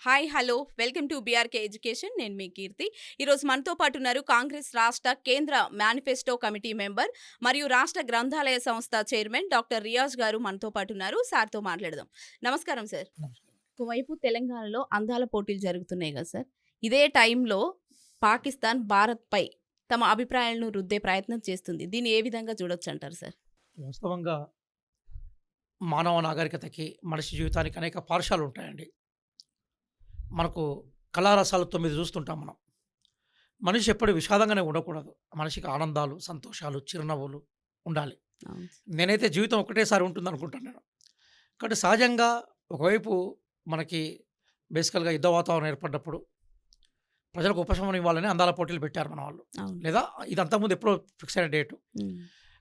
Hi hello. Welcome to BRK education. నేను మీ కీర్తి. ఈరోజు మనతో పాటు ఉన్నారు కాంగ్రెస్ రాష్ట్ర కేంద్ర మేనిఫెస్టో కమిటీ మెంబర్ మరియు రాష్ట్ర గ్రంథాలయ సంస్థ చైర్మన్ డాక్టర్ రియాజ్ గారు మనతో పాటు ఉన్నారు. సార్తో మాట్లాడదాం. నమస్కారం సార్. ఒకవైపు తెలంగాణలో అందాల పోటీలు జరుగుతున్నాయి కదా సార్. ఇదే టైంలో పాకిస్తాన్ భారత్పై తమ అభిప్రాయాలను రుద్దే ప్రయత్నం చేస్తుంది. దీన్ని ఏ విధంగా చూడొచ్చు అంటారు సార్? వాస్తవంగా మానవ నాగరికతకి మనిషి జీవితానికి అనేక పార్శాలు ఉంటాయండి. మనకు కళారసాలు తొమ్మిది చూస్తుంటాం మనం. మనిషి ఎప్పుడు విషాదంగానే ఉండకూడదు. మనిషికి ఆనందాలు సంతోషాలు చిరునవ్వులు ఉండాలి. నేనైతే జీవితం ఒకటేసారి ఉంటుంది అనుకుంటాను నేను. కాబట్టి సహజంగా ఒకవైపు మనకి బేసికల్గా యుద్ధ వాతావరణం ఏర్పడ్డప్పుడు ప్రజలకు ఉపశమనం ఇవ్వాలని అందాల పోటీలు పెట్టారు మన వాళ్ళు. లేదా ఇది అంతకుముందు ఎప్పుడో ఫిక్స్ అయిన డేటు.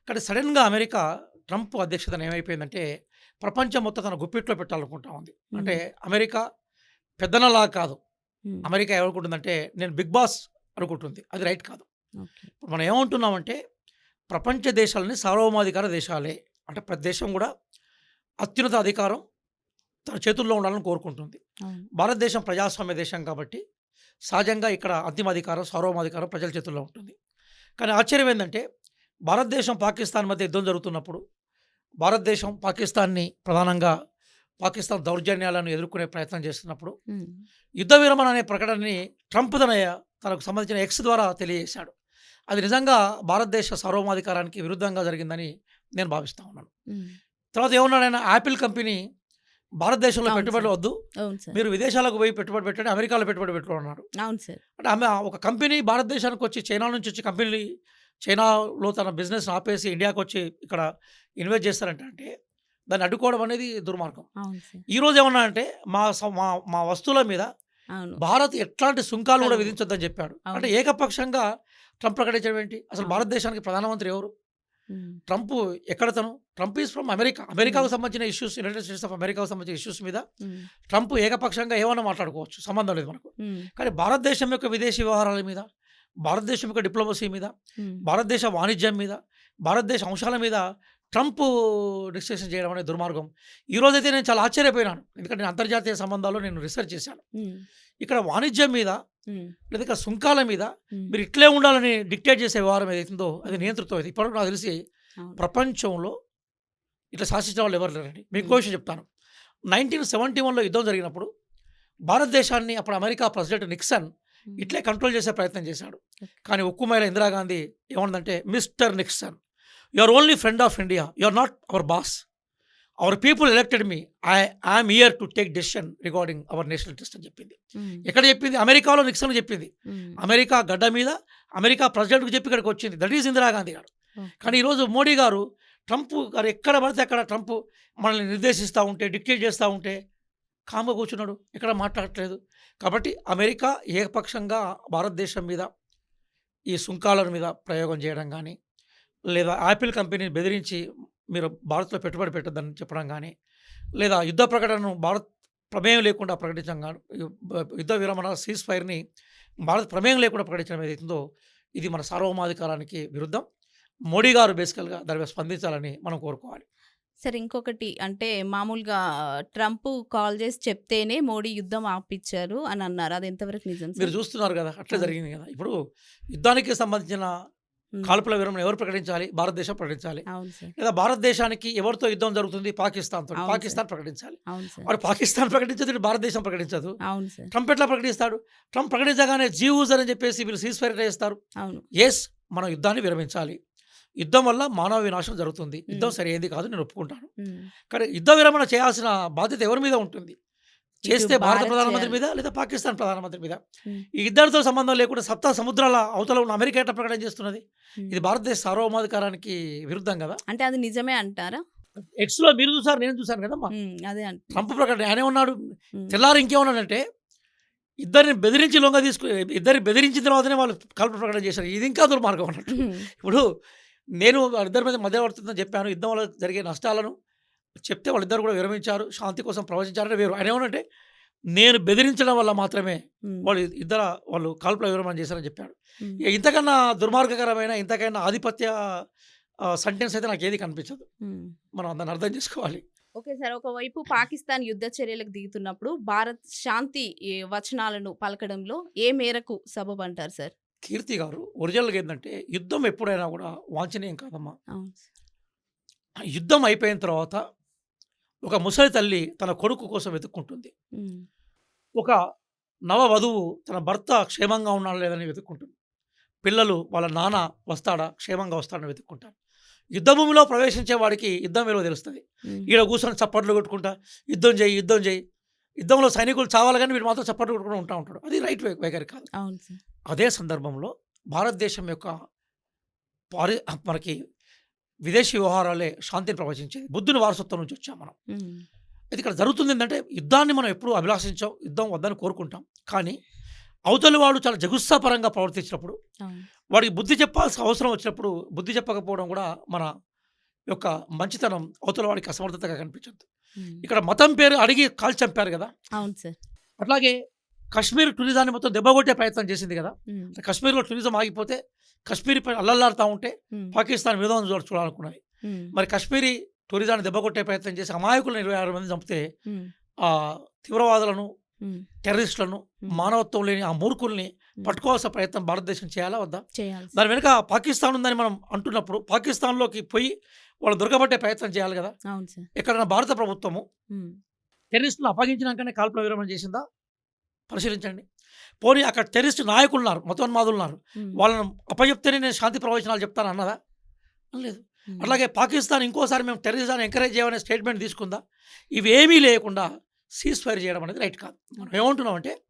కానీ సడన్గా అమెరికా ట్రంప్ అధ్యక్షతన ఏమైపోయిందంటే ప్రపంచం మొత్తం తన గుప్పిట్లో పెట్టాలనుకుంటా ఉంది. అంటే అమెరికా పెద్దనలా కాదు. అమెరికా ఏమనుకుంటుందంటే నేను బిగ్ బాస్ అనుకుంటుంది. అది రైట్ కాదు. ఇప్పుడు మనం ఏమంటున్నామంటే ప్రపంచ దేశాలని సార్వభౌమాధికార దేశాలే అంటే ప్రతి దేశం కూడా అత్యున్నత అధికారం తన చేతుల్లో ఉండాలని కోరుకుంటుంది. భారతదేశం ప్రజాస్వామ్య దేశం కాబట్టి సహజంగా ఇక్కడ అంతిమ అధికారం సార్వభౌమాధికారం ప్రజల చేతుల్లో ఉంటుంది. కానీ ఆశ్చర్యం ఏంటంటే భారతదేశం పాకిస్తాన్ మధ్య యుద్ధం జరుగుతున్నప్పుడు భారతదేశం పాకిస్తాన్ని ప్రధానంగా పాకిస్తాన్ దౌర్జన్యాలను ఎదుర్కొనే ప్రయత్నం చేస్తున్నప్పుడు యుద్ధ విరమణ అనే ప్రకటనని ట్రంప్ తన తనకు సంబంధించిన ఎక్స్ ద్వారా తెలియజేశాడు. అది నిజంగా భారతదేశ సార్వభౌమాధికారానికి విరుద్ధంగా జరిగిందని నేను భావిస్తా ఉన్నాను. తర్వాత ఏమన్నాడు ఆయన? యాపిల్ కంపెనీ భారతదేశంలో సార్. వద్దు. మీరు విదేశాలకు పోయి పెట్టుబడి పెట్టండి అమెరికాలో పెట్టుబడి పెట్టుకున్నారు అంటే ఆమె ఒక కంపెనీ భారతదేశానికి వచ్చి చైనా నుంచి వచ్చి కంపెనీ చైనాలో తన బిజినెస్ ఆపేసి ఇండియాకి వచ్చి ఇక్కడ ఇన్వెస్ట్ చేస్తారంటే అంటే దాన్ని అడ్డుకోవడం అనేది దుర్మార్గం. అవును సార్. ఈ రోజు ఏమన్నా అంటే మా మా మా వస్తువుల మీద భారత్ ఎట్లాంటి సుంకాలు కూడా. విధించొద్దని చెప్పాడు. అంటే ఏకపక్షంగా ట్రంప్ ప్రకటించడం ఏంటి? అసలు. భారతదేశానికి ప్రధానమంత్రి ఎవరు? ట్రంప్ ఎక్కడ తను? Trump is from America. అమెరికాకు సంబంధించిన ఇష్యూస్ యునైటెడ్ స్టేట్స్ ఆఫ్ అమెరికాకు సంబంధించిన ఇష్యూస్ మీద ట్రంప్ ఏకపక్షంగా ఏమన్నా మాట్లాడుకోవచ్చు? సంబంధం లేదు మనకు. కానీ భారతదేశం యొక్క విదేశీ వ్యవహారాల మీద భారతదేశం యొక్క డిప్లొమసీ మీద భారతదేశ వాణిజ్యం మీద భారతదేశ అంశాల మీద ట్రంప్ డిస్కషన్ చేయడం అనేది దుర్మార్గం. ఈ రోజైతే నేను చాలా ఆశ్చర్యపోయినాను. ఎందుకంటే నేను అంతర్జాతీయ సంబంధాల్లో నేను రీసెర్చ్ చేశాను. ఇక్కడ వాణిజ్యం మీద లేదా ఇక్కడ సుంకాల మీద మీరు ఇట్లే ఉండాలని డిక్టేట్ చేసే వ్యవహారం ఏదైతుందో అది నియంతృత్వం అది ఇప్పటివరకు నాకు తెలిసి. ప్రపంచంలో ఇట్లా శాసించిన వాళ్ళు ఎవరు లేరండి. మీకు విషయం చెప్తాను. నైన్టీన్ సెవెంటీ వన్లో యుద్ధం జరిగినప్పుడు భారతదేశాన్ని అప్పుడు అమెరికా ప్రెసిడెంట్ నిక్సన్ ఇట్లే కంట్రోల్ చేసే ప్రయత్నం చేశాడు. కానీ ఉక్కుమైల Indira Gandhi ఏమన్నదంటే mister Nixon. You are only friend of India you are not our boss our people elected me I I'm here to take decision regarding our national interest అని చెప్పింది. ఉమ్, ఎక్కడ చెప్పింది? అమెరికాలో నిక్సన్ చెప్పింది. ఉమ్, అమెరికా గడ్డ మీద అమెరికా ప్రెసిడెంట్కి చెప్పి ఇక్కడికి వచ్చింది. దట్ ఈజ్ ఇందిరాగాంధీ గారు. కానీ ఈరోజు మోడీ గారు ట్రంప్ గారు ఎక్కడ పడితే అక్కడ ట్రంప్ మనల్ని నిర్దేశిస్తూ ఉంటే డిక్టేట్ చేస్తూ ఉంటే కామ్గా కూర్చున్నాడు. ఎక్కడ మాట్లాడట్లేదు. కాబట్టి అమెరికా ఏకపక్షంగా భారతదేశం మీద ఈ సుంకాల మీద ప్రయోగం చేయడం కానీ లేదా యాపిల్ కంపెనీని బెదిరించి మీరు భారత్లో పెట్టుబడి పెట్టొద్దని చెప్పడం కానీ లేదా యుద్ధ ప్రకటనను భారత్ ప్రమేయం లేకుండా ప్రకటించడం కానీ యుద్ధ విరమణ సీజ్ ఫైర్ని భారత్ ప్రమేయం లేకుండా ప్రకటించడం ఏదైతుందో ఇది మన సార్వభౌమాధికారానికి విరుద్ధం మోడీ గారు బేసికల్గా దాని మీద స్పందించాలని మనం కోరుకోవాలి సరే ఇంకొకటి అంటే మామూలుగా ట్రంప్ కాల్ చేసి చెప్తేనే మోడీ యుద్ధం ఆపిచ్చారు అని అన్నారు అది ఎంతవరకు నిజం? మీరు చూస్తున్నారు కదా అట్లే. జరిగింది కదా ఇప్పుడు యుద్ధానికి సంబంధించిన కాల్పుల విరమణ ఎవరు ప్రకటించాలి? భారతదేశం ప్రకటించాలి. లేదా భారతదేశానికి ఎవరితో యుద్ధం జరుగుతుంది? పాకిస్తాన్తో పాకిస్తాన్ ప్రకటించాలి. వాడు పాకిస్తాన్ ప్రకటించదు భారతదేశం ప్రకటించదు. ట్రంప్ ఎట్లా ప్రకటిస్తాడు? ట్రంప్ ప్రకటించగానే జీవూజ్ అని చెప్పేసి వీళ్ళు సీజ్ ఫైర్ చేస్తారు? ఎస్ మనం యుద్ధాన్ని విరమించాలి. యుద్ధం వల్ల మానవ వినాశనం జరుగుతుంది. యుద్ధం. సరైనది కాదు నేను ఒప్పుకుంటాను. కానీ యుద్ధ విరమణ చేయాల్సిన బాధ్యత ఎవరి మీద ఉంటుంది? చేస్తే భారత ప్రధానమంత్రి. మీద లేదా పాకిస్తాన్ ప్రధానమంత్రి మీద. ఈ ఇద్దరితో సంబంధం లేకుండా సప్తా సముద్రాల అవతల ఉన్న అమెరికా ఎట్లా ప్రకటన చేస్తున్నది. ఇది భారతదేశ సార్వభౌమాధికారానికి విరుద్ధం కదా? అంటే అది నిజమే అంటారా? ఎక్స్లో మీరు చూసారు నేను చూసాను కదా అదే ట్రంప్ ప్రకటన ఆయనే ఉన్నాడు. తెల్లారి ఇంకేమన్నాడంటే ఇద్దరిని బెదిరించి లొంగ తీసుకు ఇద్దరిని బెదిరించిన తర్వాతనే వాళ్ళు కల్ప ప్రకటన చేశారు. ఇది ఇంకా దుర్మార్గం అన్నట్టు. ఇప్పుడు నేను వాళ్ళిద్దరి మీద మధ్యవర్తుందని చెప్పాను. యుద్ధం వల్ల జరిగే నష్టాలను చెప్తే వాళ్ళిద్దరు కూడా విరమించారు. శాంతి కోసం ప్రవచించారంటే వేరు. ఆయన ఏమనంటే నేను బెదిరించడం వల్ల మాత్రమే వాళ్ళు ఇద్దరు వాళ్ళు కాల్పుల విరమణ చేశారని చెప్పాడు. ఇంతకన్నా దుర్మార్గకరమైన ఇంతకన్నా ఆధిపత్య సెంటెన్స్ అయితే నాకు ఏది కనిపించదు. మనం దాన్ని అర్థం చేసుకోవాలి. ఓకే సార్ ఒకవైపు పాకిస్తాన్ యుద్ధ చర్యలకు దిగుతున్నప్పుడు భారత్ శాంతి వచనాలను పలకడంలో ఏ మేరకు సబబు అంటారు సార్? కీర్తి గారు ఒరిజినల్గా ఏంటంటే యుద్ధం ఎప్పుడైనా కూడా వాంఛనీయం కాదమ్మా. యుద్ధం అయిపోయిన తర్వాత ఒక ముసలి తల్లి తన కొడుకు కోసం వెతుక్కుంటుంది. ఒక నవ వధువు తన భర్త క్షేమంగా ఉన్నాడా లేదని వెతుక్కుంటుంది. పిల్లలు వాళ్ళ నాన్న వస్తాడా క్షేమంగా వస్తాడని వెతుక్కుంటారు. యుద్ధ భూమిలో ప్రవేశించే వాడికి యుద్ధం విలువ తెలుస్తుంది. ఈడ కూర్చొని చప్పట్లు కొట్టుకుంటా యుద్ధం చేయి యుద్ధం చేయి. యుద్ధంలో సైనికులు చావాలి కానీ వీడు మాత్రం చప్పట్లు కొట్టుకుంటూ ఉంటా ఉంటాడు. అది రైట్ వే వైఖరి కాదు. అదే సందర్భంలో భారతదేశం యొక్క పారి మనకి విదేశీ వ్యవహారాలే శాంతిని ప్రవచించేది. బుద్ధుని వారసత్వం నుంచి వచ్చాం మనం. అయితే ఇక్కడ జరుగుతుంది ఏంటంటే యుద్ధాన్ని మనం ఎప్పుడూ అభిలాషించాం యుద్ధం వద్దని కోరుకుంటాం. కానీ అవతలి వాడు చాలా జగుత్సాపరంగా ప్రవర్తించినప్పుడు వాడికి బుద్ధి చెప్పాల్సిన అవసరం వచ్చినప్పుడు బుద్ధి చెప్పకపోవడం కూడా మన యొక్క మంచితనం అవతల వాడికి అసమర్థతగా కనిపించద్దు. ఉమ్, ఇక్కడ మతం పేరు అడిగి కాల్చి చంపారు కదా? అవును సార్. అట్లాగే కశ్మీర్ టూరిజాన్ని మొత్తం దెబ్బగొట్టే ప్రయత్నం చేసింది కదా? కశ్మీర్లో టూరిజం ఆగిపోతే కశ్మీర్ పై అల్లల్లాడుతూ ఉంటే పాకిస్తాన్ విధం చూడ చూడాలనుకున్నది ఉమ్, మరి కశ్మీరీ టూరిజాన్ని దెబ్బకొట్టే ప్రయత్నం చేసి అమాయకులను ఇరవై ఆరు మంది చంపితే ఆ తీవ్రవాదులను టెర్రరిస్టులను మానవత్వం లేని ఆ మూర్ఖుల్ని పట్టుకోవాల్సిన ప్రయత్నం భారతదేశం చేయాలా వద్దా. దాని వెనుక పాకిస్తాన్ ఉందని మనం అంటున్నప్పుడు పాకిస్తాన్లోకి పోయి వాళ్ళు దొరకబట్టే ప్రయత్నం చేయాలి కదా? ఎక్కడైనా భారత ప్రభుత్వము టెర్రరిస్టులు అప్పగించినాకనే కాల్పుల విరమణ చేసిందా? పరిశీలించండి. పోనీ అక్కడ టెర్రరిస్ట్ నాయకులు ఉన్నారు మతోన్మాదులు ఉన్నారు వాళ్ళని అప్పచెప్తేనే నేను శాంతి ప్రవచనాలు చెప్తాను అన్నదా? లేదు. అట్లాగే పాకిస్తాన్ ఇంకోసారి మేము టెర్రరిజాన్ని ఎంకరేజ్ చేయమనే స్టేట్మెంట్ తీసుకుందా? ఇవేమీ లేకుండా సీజ్ ఫైర్ చేయడం అనేది రైట్ కాదు. మనం ఏమంటున్నాం అంటే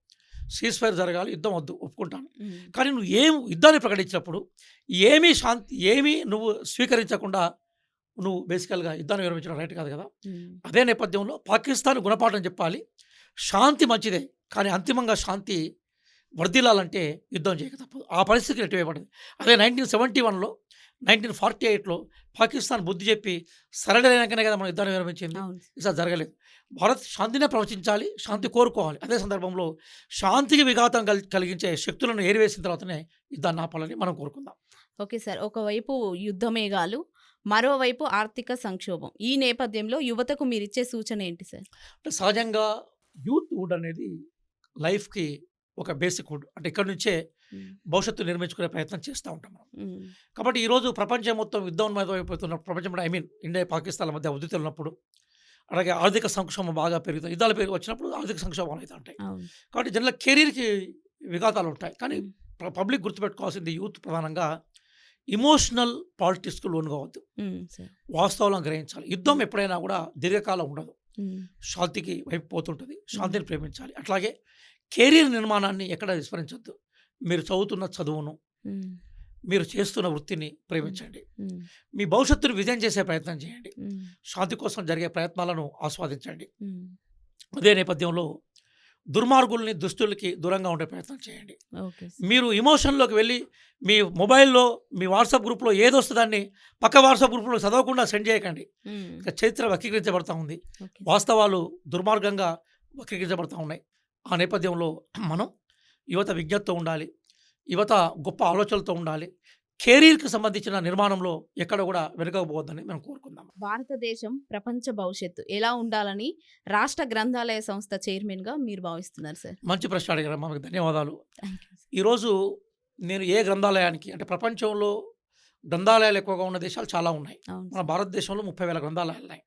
సీజ్ ఫైర్ జరగాలి యుద్ధం వద్దు ఒప్పుకుంటాను. కానీ నువ్వు ఏం యుద్ధాన్ని ప్రకటించినప్పుడు ఏమీ శాంతి ఏమీ నువ్వు స్వీకరించకుండా నువ్వు బేసికల్గా యుద్ధాన్ని విరమించడం రైట్ కాదు కదా? అదే నేపథ్యంలో పాకిస్తాన్ గుణపాఠం చెప్పాలి. శాంతి మంచిదే. కానీ అంతిమంగా శాంతి వర్ధిల్లాలంటే యుద్ధం చేయక తప్పదు. ఆ పరిస్థితికి నెట్టివేయబడింది అదే నైన్టీన్ సెవెంటీ వన్లో నైన్టీన్ ఫార్టీ ఎయిట్లో పాకిస్తాన్ బుద్ధి చెప్పి సరెండర్ అయినాకనే కదా మన యుద్ధాన్ని విరమించింది. ఈసారి జరగలేదు. భారత్ శాంతినే ప్రవచించాలి శాంతి కోరుకోవాలి. అదే సందర్భంలో శాంతికి విఘాతం కల్ కలిగించే శక్తులను ఏరివేసిన తర్వాతనే యుద్ధాన్ని ఆపాలని మనం కోరుకుందాం. Okay sir. ఒకవైపు యుద్ధ మేఘాలు మరోవైపు ఆర్థిక సంక్షోభం. ఈ నేపథ్యంలో యువతకు మీరు ఇచ్చే సూచన ఏంటి సార్? అంటే సహజంగా యూత్ వుడ్ అనేది లైఫ్కి ఒక బేసిక్ వుడ్. అంటే ఇక్కడ నుంచే భవిష్యత్తు నిర్మించుకునే ప్రయత్నం చేస్తూ ఉంటాం మనం. కాబట్టి ఈరోజు ప్రపంచం మొత్తం యుద్ధోన్మాదం అయిపోతున్న ప్రపంచం ఐ మీన్ ఇండియా పాకిస్తాన్ల మధ్య ఉద్రిక్తలు ఉన్నప్పుడు అలాగే ఆర్థిక సంక్షోభం బాగా పెరుగుతుంది యుద్ధాల పేరు వచ్చినప్పుడు ఆర్థిక సంక్షోభాలు అవుతూ ఉంటాయి. కాబట్టి జనరల్ కెరీర్కి విఘాతాలు ఉంటాయి. కానీ పబ్లిక్ గుర్తుపెట్టుకోవాల్సింది యూత్ ప్రధానంగా ఇమోషనల్ పాలిటిక్స్కు లోన్ కావద్దు వాస్తవాలను గ్రహించాలి. యుద్ధం ఎప్పుడైనా కూడా దీర్ఘకాలం ఉండదు. శాంతికి వైపు పోతుంటుంది. శాంతిని ప్రేమించాలి. అట్లాగే కెరీర్ నిర్మాణాన్ని ఎక్కడ విస్మరించొద్దు. మీరు చదువుతున్న చదువును మీరు చేస్తున్న వృత్తిని ప్రేమించండి. మీ భవిష్యత్తును విజయం చేసే ప్రయత్నం చేయండి. శాంతి కోసం జరిగే ప్రయత్నాలను ఆస్వాదించండి. అదే నేపథ్యంలో దుర్మార్గుల్ని దుస్తులకి దూరంగా ఉండే ప్రయత్నం చేయండి. మీరు ఇమోషన్లోకి వెళ్ళి మీ మొబైల్లో మీ వాట్సాప్ గ్రూప్లో ఏది వస్తుందాన్ని పక్క వాట్సాప్ గ్రూప్లో చదవకుండా సెండ్ చేయకండి. చరిత్ర వక్రీకరించబడతా ఉంది. వాస్తవాలు దుర్మార్గంగా వక్రీకరించబడతా ఉన్నాయి. ఆ నేపథ్యంలో మనం యువత విజ్ఞతతో ఉండాలి. యువత గొప్ప ఆలోచనలతో ఉండాలి. కెరీర్కి సంబంధించిన నిర్మాణంలో ఎక్కడ కూడా వెనుకపోవద్దని మనం కోరుకుందాం. భారతదేశం ప్రపంచ భవిష్యత్తు ఎలా ఉండాలని రాష్ట్ర గ్రంథాలయ సంస్థ చైర్మన్గా మీరు భావిస్తున్నారు సార్. మంచి ప్రశ్న అడిగారు మనకు ధన్యవాదాలు. ఈరోజు నేను ఏ గ్రంథాలయానికి అంటే ప్రపంచంలో గ్రంథాలయాలు ఎక్కువగా ఉన్న దేశాలు చాలా ఉన్నాయి. మన. భారతదేశంలో ముప్పై వేల గ్రంథాలయాలు ఉన్నాయి.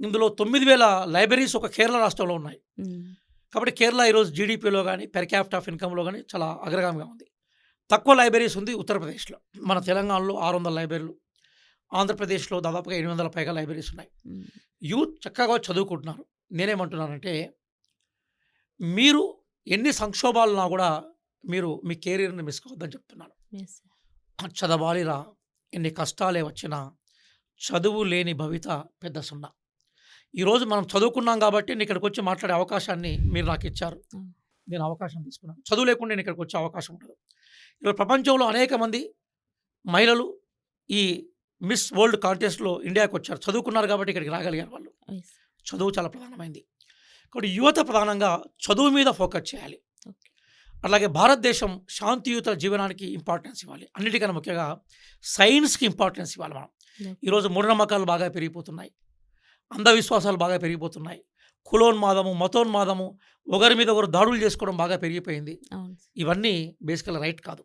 ఇందులో తొమ్మిది వేల లైబ్రరీస్ ఒక కేరళ రాష్ట్రంలో ఉన్నాయి. కాబట్టి కేరళ ఈరోజు జీడిపిలో కానీ పెర్ క్యాపిట్ ఆఫ్ ఇన్కమ్లో కానీ చాలా అగ్రగామిగా ఉంది. తక్కువ లైబ్రరీస్ ఉంది ఉత్తరప్రదేశ్లో. మన తెలంగాణలో ఆరు వందల లైబ్రరీలు ఆంధ్రప్రదేశ్లో దాదాపుగా ఎనిమిది వందల పైగా లైబ్రరీస్ ఉన్నాయి. యూత్ చక్కగా చదువుకుంటున్నారు. నేనేమంటున్నానంటే మీరు ఎన్ని సంక్షోభాలున్నా కూడా మీరు మీ కెరీర్ని మిస్ కావద్దని చెప్తున్నాను. చదవాలిరా. ఎన్ని కష్టాలే వచ్చినా చదువు లేని భవిత పెద్ద సున్నా. ఈరోజు మనం చదువుకున్నాం కాబట్టి నేను ఇక్కడికి వచ్చి మాట్లాడే అవకాశాన్ని మీరు నాకు ఇచ్చారు. నేను అవకాశం తీసుకున్నాను. చదువు లేకుండా నేను ఇక్కడికి వచ్చే అవకాశం ఉండదు. ఈరోజు ప్రపంచంలో అనేక మంది మహిళలు ఈ మిస్ వరల్డ్ కాంటెస్ట్లో ఇండియాకి వచ్చారు. చదువుకున్నారు కాబట్టి ఇక్కడికి రాగలిగారు వాళ్ళు. చదువు చాలా ప్రధానమైంది. కాబట్టి యువత ప్రధానంగా చదువు మీద ఫోకస్ చేయాలి. అలాగే భారతదేశం శాంతియుత జీవనానికి ఇంపార్టెన్స్ ఇవ్వాలి. అన్నిటికన్నా ముఖ్యంగా సైన్స్కి ఇంపార్టెన్స్ ఇవ్వాలి మనం. ఈరోజు మూఢనమ్మకాలు బాగా పెరిగిపోతున్నాయి. అంధవిశ్వాసాలు బాగా పెరిగిపోతున్నాయి. కులోన్మాదము మతోన్మాదము ఒకరి మీద ఒకరు దాడులు చేసుకోవడం బాగా పెరిగిపోయింది. ఇవన్నీ బేసికల్ రైట్ కాదు.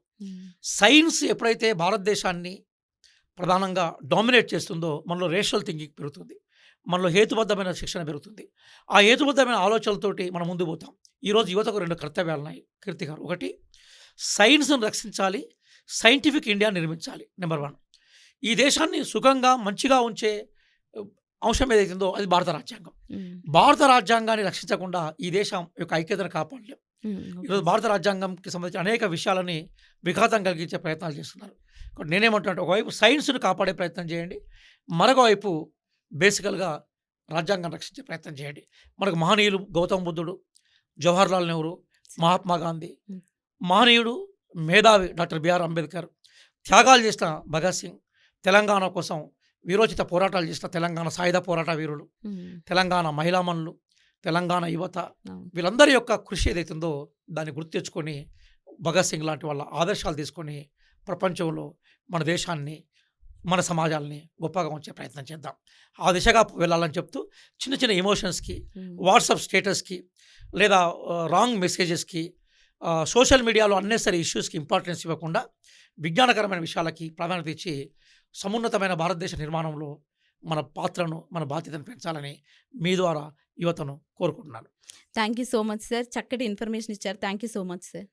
సైన్స్ ఎప్పుడైతే భారతదేశాన్ని ప్రధానంగా డామినేట్ చేస్తుందో మనలో రేషనల్ థింకింగ్ పెరుగుతుంది. మనలో హేతుబద్ధమైన శిక్షణ పెరుగుతుంది. ఆ హేతుబద్ధమైన ఆలోచనలతోటి మనం ముందు పోతాం. ఈరోజు యువతకు రెండు కర్తవ్యాలు ఉన్నాయి. కీర్తి గారు ఒకటి సైన్స్ను రక్షించాలి సైంటిఫిక్ ఇండియా నిర్మించాలి నెంబర్ వన్. ఈ దేశాన్ని సుఖంగా మంచిగా ఉంచే అంశం ఏదైతుందో అది భారత రాజ్యాంగం. భారత రాజ్యాంగాన్ని రక్షించకుండా ఈ దేశం యొక్క ఐక్యతను కాపాడలేం. ఈరోజు భారత రాజ్యాంగంకి సంబంధించిన అనేక విషయాలని విఘాతం కలిగించే ప్రయత్నాలు చేస్తున్నారు. కాబట్టి నేనేమంటున్నా ఒకవైపు సైన్స్ను కాపాడే ప్రయత్నం చేయండి మరొక వైపు బేసికల్గా రాజ్యాంగం రక్షించే ప్రయత్నం చేయండి. మనకు మహనీయులు గౌతమ బుద్ధుడు జవహర్లాల్ నెహ్రూ మహాత్మా గాంధీ. మహనీయుడు మేధావి డాక్టర్ బిఆర్ అంబేద్కర్ త్యాగాలు చేసిన భగత్ సింగ్ తెలంగాణ కోసం వీరోచిత పోరాటాలు చేసిన తెలంగాణ సాయుధ పోరాట వీరులు తెలంగాణ మహిళామణులు తెలంగాణ యువత. వీళ్ళందరి యొక్క కృషి ఏదైతుందో దాన్ని గుర్తు తెచ్చుకొని భగత్ సింగ్ లాంటి వాళ్ళ ఆదర్శాలు తీసుకొని ప్రపంచంలో మన దేశాన్ని మన సమాజాల్ని గొప్పగా ఉంచే ప్రయత్నం చేద్దాం. ఆ దిశగా వెళ్ళాలని చెప్తూ చిన్న చిన్న ఎమోషన్స్కి వాట్సాప్ స్టేటస్కి లేదా రాంగ్ మెసేజెస్కి సోషల్ మీడియాలో అన్నెసరీ ఇష్యూస్కి ఇంపార్టెన్స్ ఇవ్వకుండా విజ్ఞానకరమైన విషయాలకి ప్రాధాన్యత ఇచ్చి సమున్నతమైన భారతదేశ నిర్మాణంలో మన పాత్రను మన బాధ్యతను పెంచాలని మీ ద్వారా యువతను కోరుకుంటున్నాను. Thank you so much sir. చక్కటి ఇన్ఫర్మేషన్ ఇచ్చారు. Thank you so much sir.